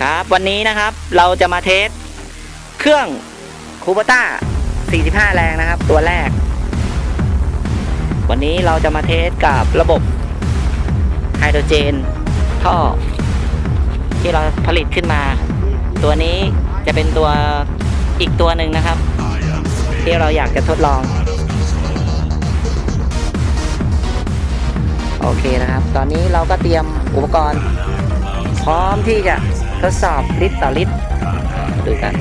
ครับวันนี้นะครับเราจะมาเทสเครื่องคูเปต้า 45 แรงนะครับ ตัวแรก วันนี้เราจะมาเทสกับระบบไฮโดรเจน ท่อ ที่เราผลิตขึ้นมา ตัวนี้จะเป็นตัวอีกตัวหนึ่งนะครับ ที่เราอยากจะทดลอง โอเคนะครับ ตอนนี้เราก็เตรียมอุปกรณ์ พร้อมที่จะ ทดสอบลิตรต่อลิตรดูกัน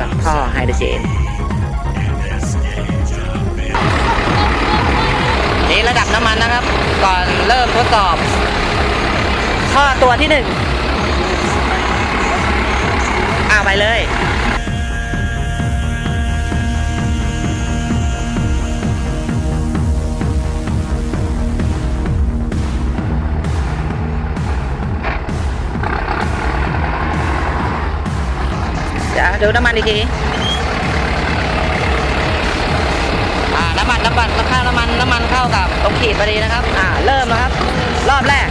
กับท่อไฮโดรเจนนี่ระดับน้ำมันนะครับ ก่อนเริ่มทดสอบท่อตัวที่หนึ่งเอาไปเลย ดี๋ยวดูน้ำมันอีกทีอ่าน้ำมันน้ำมันเข้าน้ำมันน้ำมันเข้ากับตรงขีดพอดีนะครับ อ่า เริ่มแล้วครับ รอบแรก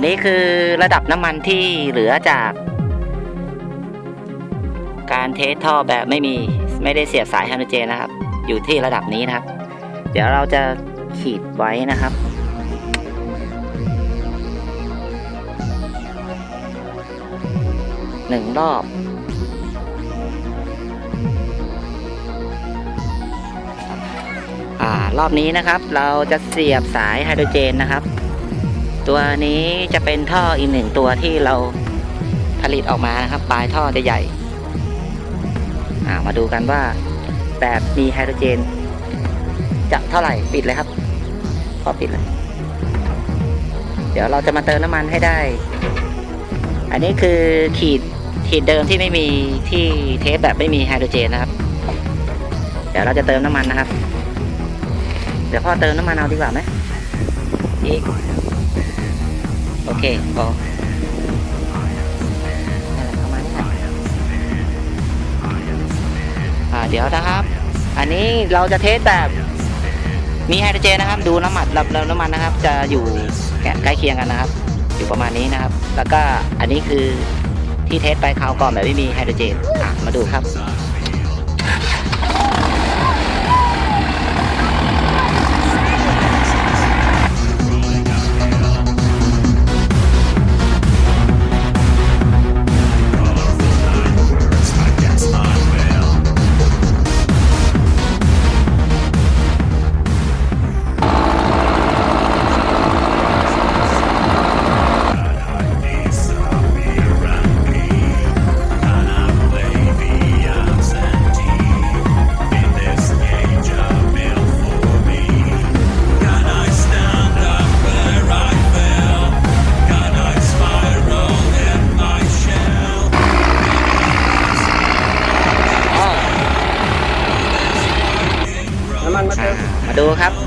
นนี้คือระดับน้ำมันที่เหลือจาก การเทสท่อแบบไม่มีไม่ได้เสียบสายไฮโดรเจนนะครับ อยู่ที่ระดับนี้นะครับ เดี๋ยวเราจะขีดไว้นะครับหนึ่งรอบอรอบนี้นะครับ เราจะเสียบสายไฮโดรเจนนะครับ ตัวนี้จะเป็นท่ออีกหนึ่งตัวที่เราผลิตออกมานะครับ ปลายท่อจะใหญ่ามาดูกันว่าแบบมีไฮโดรเจน จะเท่าไหร่ปิดเลยครับ พอปิดเลย เดี๋ยวเราจะมาเติมน้ำมันให้ได้ อันนี้คือขีดขีดเดิมที่ไม่มีที่เทสแบบไม่มีไฮโดรเจนนะครับ เดี๋ยวเราจะเติมน้ำมันนะครับ เดี๋ยวพ่อเติมน้ำมันเอาดีกว่าไหมอีก โอเคพอนั่นแหละประมาณนี้แหละอ่าเดี๋ยวนะครับ อันนี้เราจะเทสแบบมีไฮโดรเจนนะครับ ดูน้ำมันรับน้ำมันนะครับ จะอยู่ใกล้เคียงกันนะครับ อยู่ประมาณนี้นะครับ แล้วก็อันนี้คือที่เทสไปคราวก่อนแบบไม่มีไฮโดรเจนมาดูครับ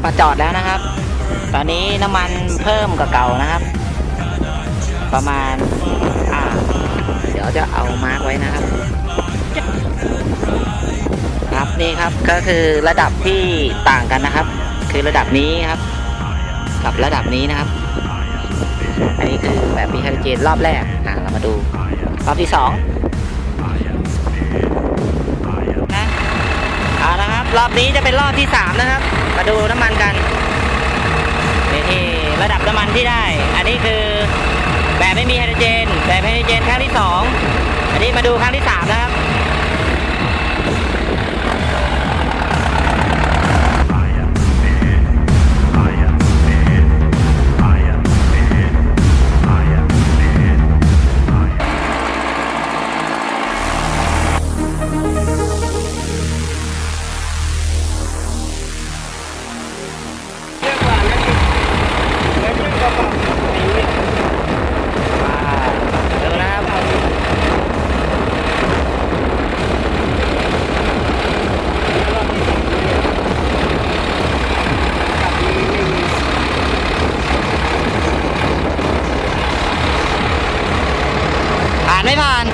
มาจอดแล้วนะครับ ตอนนี้น้ำมันเพิ่มกว่าเก่านะครับ ประมาณ อ่า เดี๋ยวจะเอามาร์กไว้นะครับ ครับนี่ครับก็คือระดับที่ต่างกันนะครับ คือระดับนี้ครับ กับระดับนี้นะครับ อันนี้คือแบบมีไฮโดรเจนรอบแรกอ่าเรามาดูรอบที่สองนะเอาละครับ รอบนี้จะเป็นรอบที่สามนะครับ มาดูน้ำมันกันนี่ระดับน้ำมันที่ได้ อันนี้คือแบบไม่มีไฮโดรเจน แบบไฮโดรเจนครั้งที่สองอันนี้มาดูครั้ง on